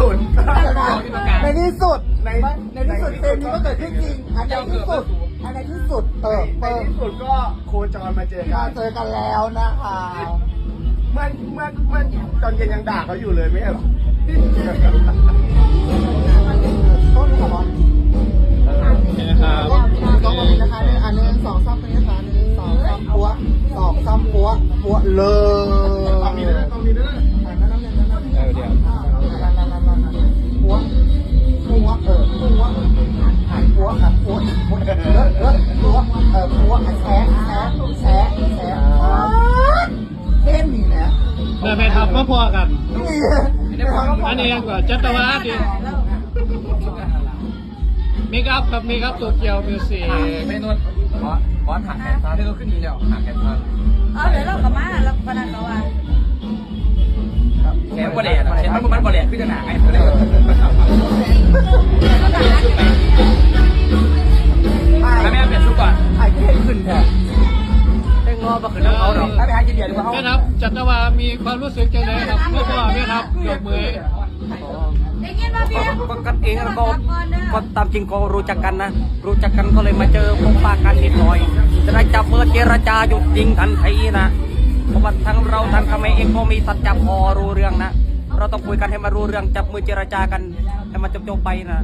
สุดในที่สุดในในที่สุดเพลงนี้ก็เกิดขึ้นจริงอันในที่สุดอันในที่สุดเออในเปิดที่สุดก็โคจรมาเจอกัมานเจอกันแล้วนะคะเมื่อเมื่อเมื่อตอนเย็นยังด่าเขาอยู่เลยไม่ใช่เหรอต้นค่ะบอลนะครับต้องมาเป็นนะคะเนี่ยอันหนึงสองสามเป็นนะคะหนึ่งสองสามปัวสองสามปัวปัวเลย หายปัวอะปัวปัวเออเออปัวเออปัวอะแฉะแฉะแฉะแฉะเข้มนี่นะเดี๋ยวแม่ทับมาพอกัน นี่อันนี้ยังกว่าจัตวาดิเมคอัพครับเมคอัพโตเกียวมิวสิกไม่นวดบอสบอสหักแขนซ้ายที่เราขึ้นนี้แล้วหักแขนซ้ายเอาเดี๋ยวเรากลับมาแล้วพนันเราว่าแขนบอลแดดแขนมันมันบอลแดดขึ้นหนาไง เต้งงอมาขึ้นน้ำเขาดอกไปหากินเบียร์ดีกว่าเขาแม่ทับจัตวามีความรู้สึกจังไงครับเมื่อพ่อแม่ทับเกือบมือได้ยินป่ะพี่ก็กันเองแล้วก็ก็ตามจริงก็รู้จักกันนะ รู้จักกันก็เลยมาเจอพบปะกันนิดหน่อยจะได้จับมือเจรจาหยุดยิงทันทีนะเพราะว่าทั้งเราทั้งเขมรเองก็มีสัจจะพอรู้เรื่องนะเราต้องคุยกันให้มารู้เรื่องจับมือเจรจากันให้มันจบๆไปนะ